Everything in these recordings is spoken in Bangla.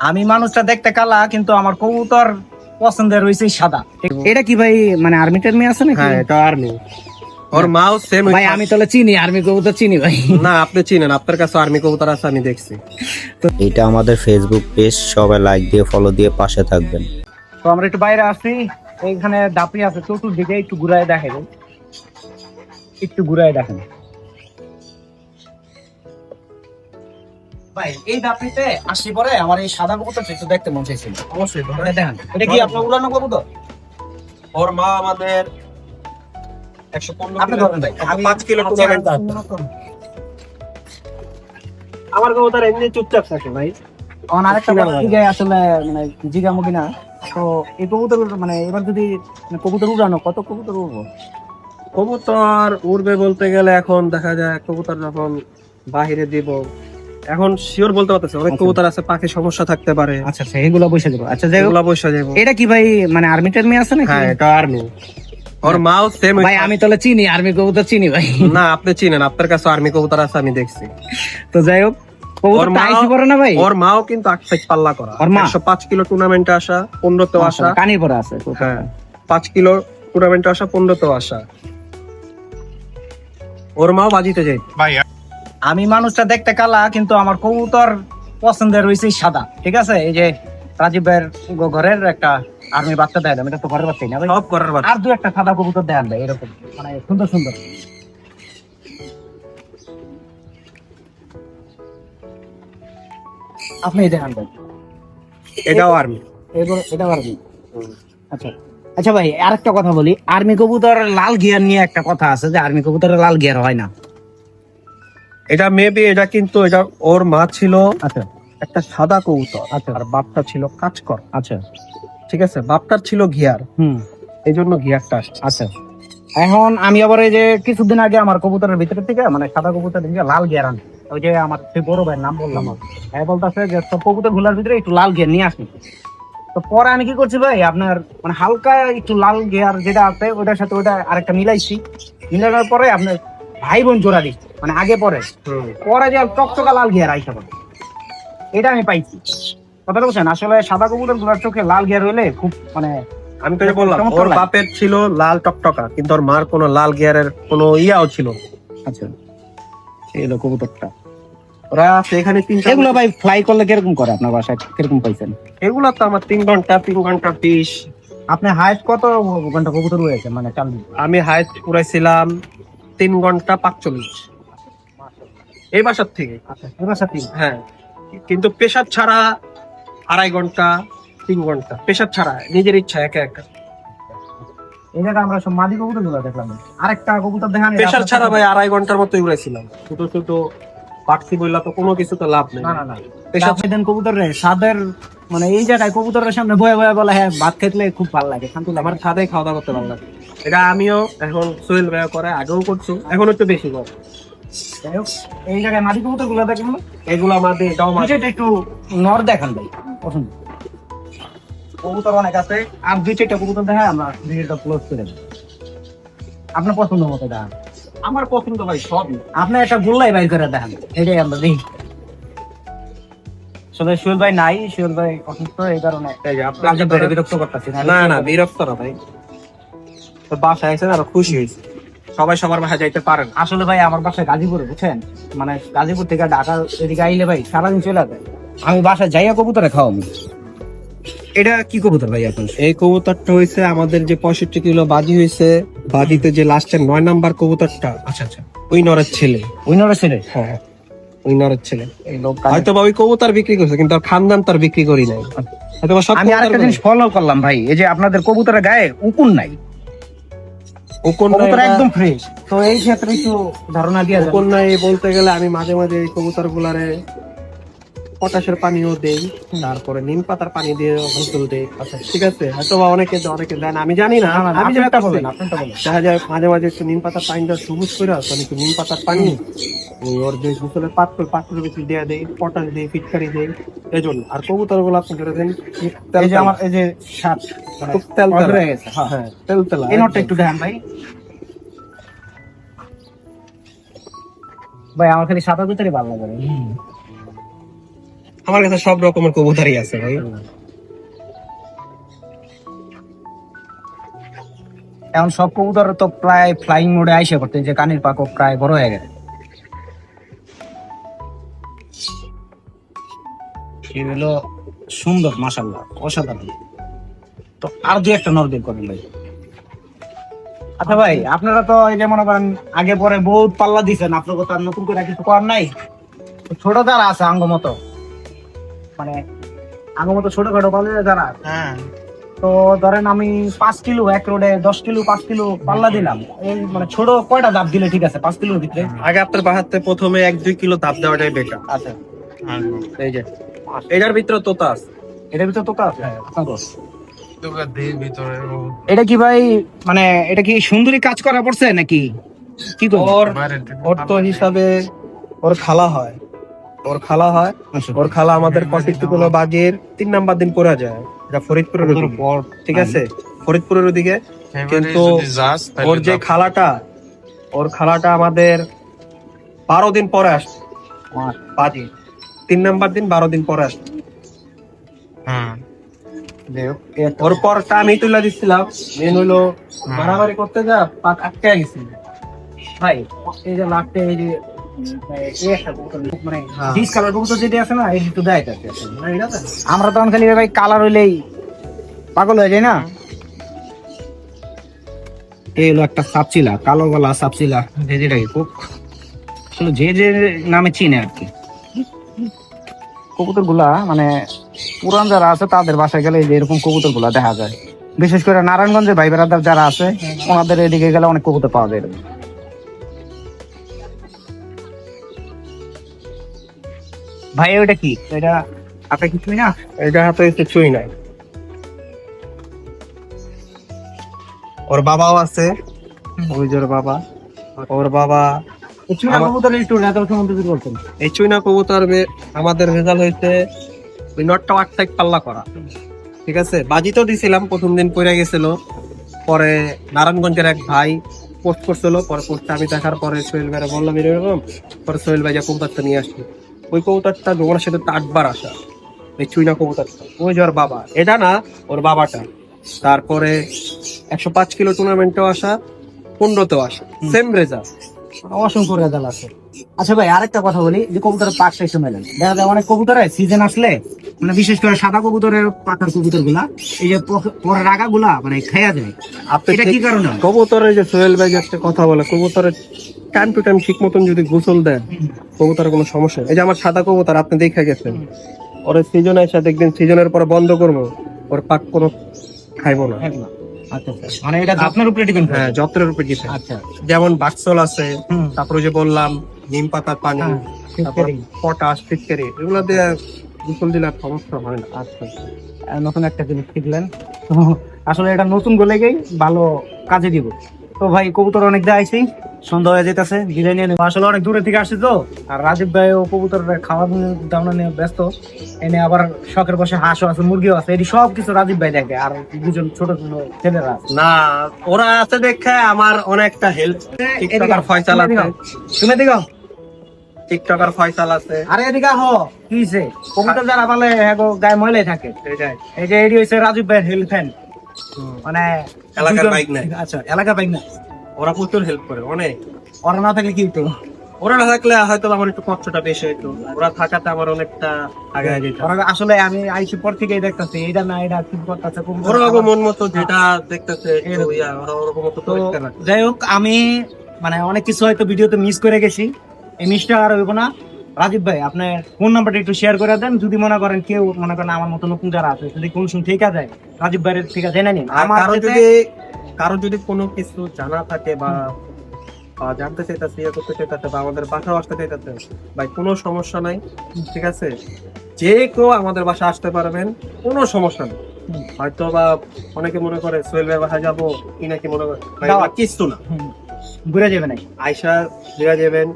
আমি মানুষটা দেখতে কালা কিন্তু আমার কবুতর পছন্দের রয়েছে সাদা। এটা কি ভাই মানে আর্মি টার্মি আছে নাকি? হ্যাঁ এটা আর্মি ওর মাও সেম ভাই আমি তাহলে চিনি আর্মি কবুতর চিনি ভাই। না আপনি চিনেন আপনার কাছে আর্মি কবুতর আছে আমি দেখছি। এটা আমাদের ফেসবুক পেজ সবাই লাইক দিয়ে ফলো দিয়ে পাশে থাকবেন। তো আমরা একটু বাইরে আসছি এইখানে ডাপি আছে চতুর্দিকে একটু ঘুরায় দেখে দেন। একটু ঘুরায় দেখেন ভাই এই ডাপড়িতে আসি পরে আমার এই সাদা কবুতরটা একটু দেখতে মন চাইছিল। অবশ্যই দেখেন এটা কি আপনার উড়ানো কবুতর? ওর মা আমাদের একশো আপনি ধরেন ভাই পাঁচ কিলো আমার কবুতর এমনি চুপচাপ থাকে ভাই। আমার আরেকটা কথা আসলে মানে জিজ্ঞামো কিনা। তো এই কবুতর মানে এবার যদি মানে কবুতর উড়ানো কত কবুতর উড়বো? কবুতর উড়বে বলতে গেলে এখন দেখা যায় কবুতর যখন বাহিরে দিব এখন শিওর বলতে পারতেছে অনেক আচ্ছা। কবুতর আছে পাখি সমস্যা থাকতে পারে। আচ্ছা আচ্ছা এগুলো বসে দেবো আচ্ছা এগুলা বসে যাব। এটা কি ভাই মানে আর্মি টার্মি আছে নাকি? হ্যাঁ এটা আর্মি ওর মাও সেম ভাই আমি তাহলে চিনি আর্মি কবুতর চিনি ভাই। না আপনি চিনেন আপনার কাছে আর্মি কবুতর আছে আমি দেখছি। তো যাই হোক ওর মা- আইসি পড়ে না ভাই? ওর মাও কিন্তু আট সাইজ পাল্লা করা। একশো পাঁচ কিলো টুর্নামেন্টে আসা পনেরোতেও আসা। কানির পরে আছে হ্যাঁ পাঁচ কিলো টুর্নামেন্টে আসা পনেরোতেও আসা। ওর মাও বাজিতে যাই আমি মানুষটা দেখতে কালা কিন্তু আমার কবুতর পছন্দের রয়েছে সাদা ঠিক আছে? এই যে রাজীব ভাইয়ের ঘরের একটা আর্মি বাচ্চা দেয় এটা তো ঘরের বাচ্চাই না সব করার বাদ আর দু একটা সাদা কবুতর দেন ভাই এরকম মানে সুন্দর সুন্দর। আপনি দেখান ভাই এটাও আর্মি এবার এটা পারবি আচ্ছা আচ্ছা ভাই আরেকটা কথা বলি আর্মি কবুতর লাল গিয়ার নিয়ে একটা কথা আছে যে আর্মি কবুতরের লাল গিয়ার হয় না। এটা মেবি এটা কিন্তু এটা ওর মা ছিল আচ্ছা। একটা সাদা কবুতর আচ্ছা। আর বাপটা ছিল কাজকর আচ্ছা। ঠিক আছে? বাপটার ছিল ঘিয়ার। হুম। এই জন্য ঘিয়ারটা আসছে। আচ্ছা। এখন আমি আবার এই যে কিছুদিন আগে আমার কবুতরের ভিতরে থেকে মানে সাদা কবুতর থেকে লাল গিয়ার আনি ওই যে আমার সেই বড় ভাইয়ের নাম বললাম হ্যাঁ বলতেছে যে সব কবুতরগুলার ভিতরে একটু লাল গিয়ার নিয়ে আসি তো পরে আমি কি করছি ভাই আপনার মানে হালকা একটু লাল গিয়ার যেটা আছে ওটার সাথে ওটা আরেকটা মিলাইছি। মিলানোর পরে আপনার ভাই বোন জোড়া দিচ্ছি মানে আগে পরে পরে যে টকটকা লাল গিয়ার আইসা পড়ে। এটা আমি পাইছি। কথাটা বলছেন? আসলে সাদা কবুতরগুলার চোখে লাল গিয়ার হইলে খুব মানে আমি তো বললাম ওর বাপের ছিল লাল টকটকা কিন্তু ওর মার কোনো লাল গিয়ারের কোনো ইয়াও ছিল আচ্ছা। এই হলো কবুতরটা। ওরা এখানে তিনটা এগুলো ভাই ফ্লাই করলে কীরকম করে আপনার বাসায়? কীরকম পাইছেন? এগুলো তো আমার তিন ঘণ্টা তিন ঘণ্টা বিশ আপনি হাইট কত ঘণ্টা কবুতর রয়েছে? মানে চাল আমি হাইট উড়াইছিলাম তিন ঘণ্টা পাঁচচল্লিশ। এই বাসার থেকে। আচ্ছা সাথে হ্যাঁ। কিন্তু পেশার ছাড়া আড়াই ঘণ্টা তিন ঘণ্টা। পেশার ছাড়া নিজের ইচ্ছা একা একা। এই আমরা সব মাদি কবুতরগুলো দেখলাম। আরেকটা কবুতর দেখান পেশার ছাড়া ভাই আড়াই ঘণ্টার মতো উড়াইছিলাম। ছোট ছোট পাখি বললা তো কোনো কিছু তো লাভ নেই। না না না। পেশার পেশা দেন কবুতর রে সাদের মানে এই জায়গায় কবুতরের সামনে বয়ে বয়ে বলে হ্যাঁ ভাত খেতলে খুব ভালো লাগে শান্তি আমার ছাদে খাওয়া দাওয়া করতে ভালো লাগে। এটা আমিও এখন সোহেল ভাইয়া করে আগেও করছি এখন একটু বেশি কর। এই জায়গায়গুলো দেখলাম এগুলো আমাদের এটাও মাঝে এটা একটু নর দেখান ভাই পছন্দ কবুতর অনেক আছে আর দুই চারটা কবুতর দেখায় আমরা ভিডিওটা ক্লোজ করে দেব আপনার পছন্দ মতো দেখান আমার পছন্দ ভাই সবই আপনি একটা গোল্লাই বাইর করে দেখান এটাই আমরা দেখি। আসলে সুহেল ভাই নাই সুহেল ভাই অসুস্থ এই কারণে আপনার বিরক্ত করতেছি না না বিরক্ত না ভাই। তো বাসায় এসে আরও খুশি হয়েছে। সবাই সবার বাসায় যাইতে পারেন আসলে ভাই আমার বাসায় গাজীপুরে বুঝছেন? মানে গাজীপুর থেকে ঢাকা এদিকে আইলে ভাই সারাদিন চলে যায়। আমি বাসায় যাইয়া কবুতরে খাওয়া আমি এটা কি কবুতর ভাই এখন এই কবুতরটা হয়েছে আমাদের যে পঁয়ষট্টি কিলো বাজি হয়েছে বাজিতে যে লাস্টের নয় নাম্বার কবুতরটা আচ্ছা আচ্ছা। ওই নরের ছেলে। উইনার ছেলে? হ্যাঁ ওই নরের ছেলে। হয়তো বা ওই কবুতর বিক্রি করছে কিন্তু আর খানদান তার বিক্রি করি নাই। হয়তো বা আমি আরেকটা জিনিস ফলো করলাম ভাই এই যে আপনাদের কবুতরের গায়ে উকুন নাই। কবুতর একদম ফ্রেশ তো এই ক্ষেত্রে একটু ধারণা দিয়ে দেন। কোন বলতে গেলে আমি মাঝে মাঝে এই কবুতর গুলারে পটাশের পানিও দেই তারপরে নিম পাতার পানি দিয়ে গোসল দেই আচ্ছা ঠিক আছে। হয়তো বা অনেকে অনেকে দেন আমি জানি না আমি যেটা বলেন। দেখা যায় মাঝে মাঝে একটু নিম পাতার পানিটা সবুজ করে আসে একটু নিম পাতার পানি ওর যে গোসলের পাত্র পাত্রের ভিতরে দেওয়া দেই পটাশ দেই ফিটকারি দেই এই জন্য। আর কবুতরগুলো আপনি ধরে দেন এই যে আমার এই যে সাত খুব তেল অর্ডার হয়ে গেছে হ্যাঁ। হ্যাঁ তেল এই নোটটা একটু দেখান ভাই। ভাই আমার খালি সাদা ভিতরে ভালো লাগে। আমার কাছে সব রকমের কবুতরই আছে ভাই। এখন সব কবুতর তো প্রায় ফ্লাইং মোডে আইসে করতে যে কানির পাকও প্রায় বড় হয়ে গেছে। হলো সুন্দর মাসাল্লাহ অসাধারণ। তো আর দুই একটা নজর করেন ভাই। আচ্ছা ভাই আপনারা তো এই যে মনে করেন আগে পরে বহুত পাল্লা দিছেন আপনার তো আর নতুন করে কিছু করার নাই? ছোট যারা আছে আঙ্গ মতো। মানে আঙ্গ মতো ছোটখাটো পাল্লা যারা আছে, হ্যাঁ। তো ধরেন আমি পাঁচ কিলো এক রোডে দশ কিলো পাঁচ কিলো পাল্লা দিলাম। এই মানে ছোট কয়টা দাব দিলে ঠিক আছে পাঁচ কিলোর ভিতরে? আগে আপনার বাহাতে প্রথমে এক দুই কিলো তাপ দেওয়াটাই বেকার আচ্ছা। এই যে। এটার ভিতরে তোতা আছে। এটার ভিতরে তো আছে? এটা কি ভাই মানে এটা কি সুন্দরী কাজ করা পড়ছে নাকি? কি ওর ওর তো হিসাবে ওর খালা হয়। ওর খালা হয় আচ্ছা। ওর খালা আমাদের বাগের তিন নাম্বার দিন পড়া যায়। এটা ফরিদপুরের ঠিক আছে? ফরিদপুরের ওদিকে। কিন্তু ওর যে খালাটা ওর খালাটা আমাদের বারো দিন পরে আসছে। বাজি তিন নাম্বার দিন বারো দিন পরে আসছে। ওর পরটা আমি তুলে দিচ্ছিলাম মেন হলো মারামারি করতে যা পাক আটকে গেছি। ভাই এই যে এই যে হ্যাঁ। তাতে আমরা তখন খালি ভাই কালার হইলেই পাগল হয়ে যায় না? এই হলো একটা সাপচিলা কালো গলা সাপচিলা যে যেটাকে আসলে যে যে নামে চিনে আর কি। কবুতরগুলা মানে পুরান যারা আছে তাদের বাসায় গেলে যে এরকম কবুতরগুলা দেখা যায়। বিশেষ করে নারায়ণগঞ্জের ভাই বেড়াদার যারা আছে ওনাদের এদিকে গেলে অনেক কবুতর পাওয়া যায় এরকম। ভাই ওটা কি? এটা আপনার কিছুই না? এটা হাতে কিছুই নাই। ওর বাবাও আছে। ওই যে ওর বাবা। ওর বাবা এই চুইনা কবুতর আমাদের রেজাল্ট হয়েছে ওই নটটা আট সাইড পাল্লা করা। ঠিক আছে? বাজি তো দিছিলাম প্রথম দিন পড়ে গেছিল। পরে নারায়ণগঞ্জের এক ভাই পোস্ট করছিল। পরে পোস্টটা আমি দেখার পরে সোহেল ভাইরা বললাম এরকম? পরে সোহেল ভাই যে নিয়ে আসছি। ওই কবুতরটা ওনার সাথে তো আটবার আসা। এই চুইনা কবুতরটা। ওই যে ওর বাবা। এটা না ওর বাবাটা। তারপরে একশো পাঁচ কিলো টুর্নামেন্টেও আসা পনেরোতেও আসা। সেম রেজাল্ট অসংখ্য রেজাল্ট আছে। আচ্ছা ভাই আরেকটা কথা বলি যে কবুতরের পাক এসে মেলেন। দেখা যায় অনেক কবুতরে সিজন আসলে মানে বিশেষ করে সাদা কবুতরের পাতার কবুতরগুলা এই যে পরে রাগা গুলা মানে খেয়া যায়। এটা কি কারণে? কবুতরের যে সোহেল ভাই একটা কথা বলে কবুতরের টাইম টু টাইম ঠিক মতন যদি গোসল দেন কবুতরের কোনো সমস্যা এই যে আমার সাদা কবুতর আপনি দেখে গেছেন। ওর সিজন এসে দেখবেন সিজনের পরে বন্ধ করব ওর পাক কোনো খাইবো না। আচ্ছা আচ্ছা। মানে এটা আপনার উপরে ডিপেন্ড হ্যাঁ যত্নের উপর ডিপেন্ড আচ্ছা। যেমন বাক্সল আছে তারপরে যে বললাম নিম পাতার পানি হ্যাঁ, তারপর পটাশ ফিটকারি এগুলো দিয়ে গোসল দিলে আর সমস্যা হয় না। আচ্ছা নতুন একটা জিনিস শিখলেন। আসলে এটা নতুন বলে গেই ভালো কাজে দিব। তো ভাই কবুতর অনেক দেখাইছি সন্ধ্যা হয়ে যেতেছে বিদায় নিয়ে নেব। আসলে অনেক দূরে থেকে আসছি তো। আর রাজীব ভাই ও কবুতর খাওয়া দাওয়া নিয়ে ব্যস্ত। এনে আবার শখের বসে হাঁসও আছে মুরগিও আছে। এটি সব কিছু রাজীব ভাই দেখে আর দুজন ছোট ছোট ছেলেরা না ওরা আছে দেখে আমার অনেকটা হেল্প টিকটকার ফয়সাল আছে। তুমি দিকে টিকটকার ফয়সাল আছে। আরে এদিকে হো কি হইছে? কবুতর যারা পালে গায়ে ময়লাই থাকে। এই যে এটি হচ্ছে রাজীব ভাইয়ের হেল ফ্যান মানে এলাকার বাইক নাই। আচ্ছা এলাকার বাইক না ওরা প্রচুর হেল্প করে অনেক। ওরা না থাকলে কি হতো ওরা না থাকলে হয়তো আমার একটু কষ্টটা বেশি হইতো। ওরা থাকাতে আমার অনেকটা আগে আগে ওরা আসলে আমি আইসি পর থেকেই দেখতেছি এটা না এটা কি করতেছে ওরা মন মতো যেটা দেখতেছে ওরকম মতো তো যাই হোক আমি মানে অনেক কিছু হয়তো ভিডিওতে মিস করে গেছি। এই মিসটা আর হইব না। রাজীব ভাই আপনার ফোন নাম্বারটা একটু শেয়ার করে দেন। যদি মনে করেন কেউ মনে করেন আমার মতো নতুন যারা আছে যদি কোন সময় ঠিক আছে রাজীব ভাইয়ের ঠিক আছে জেনে নিন। আমার কারও যদি কারও যদি কোনো কিছু জানা থাকে বা জানতে চাইতেছে ইয়ে করতে চাইতেছে বা আমাদের বাসায় আসতে চাইতেছে ভাই কোনো সমস্যা নাই ঠিক আছে? যে কেউ আমাদের বাসা আসতে পারবেন কোনো সমস্যা নেই। হয়তো বা অনেকে মনে করে সোহেল ভাই বাসায় যাব কি নাকি মনে করে কিছু না। ঘুরে যাবে নাই আয়সা দেওয়া যাবেন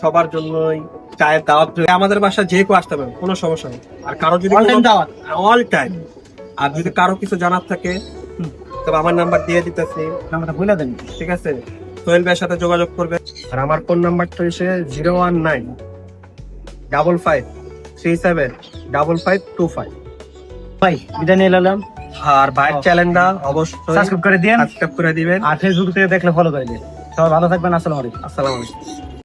সবার জন্যই চায়ের দাওয়াত। আমাদের বাসা যে কেউ আসতে পারবে কোনো সমস্যা নেই। আর কারও যদি অল টাইম দাওয়াত। অল টাইম আর যদি কারও কিছু জানার থাকে তবে আমার নাম্বার দিয়ে দিতেছি। নাম্বারটা বলে দেন। ঠিক আছে? সোহেল ভাইয়ের সাথে যোগাযোগ করবে। আর আমার ফোন নাম্বারটা হচ্ছে zero one nine double five three seven double five two five. ভাই বিদায় নিয়ে এলাম আর ভাইয়ের চ্যানেলটা অবশ্যই সাবস্ক্রাইব করে দিন সাবস্ক্রাইব করে দিবেন। আর ফেসবুক থেকে দেখলে ফলো করে দিন। সবাই ভালো থাকবেন। আসসালামু আলাইকুম। আসসালামু আলাইকুম।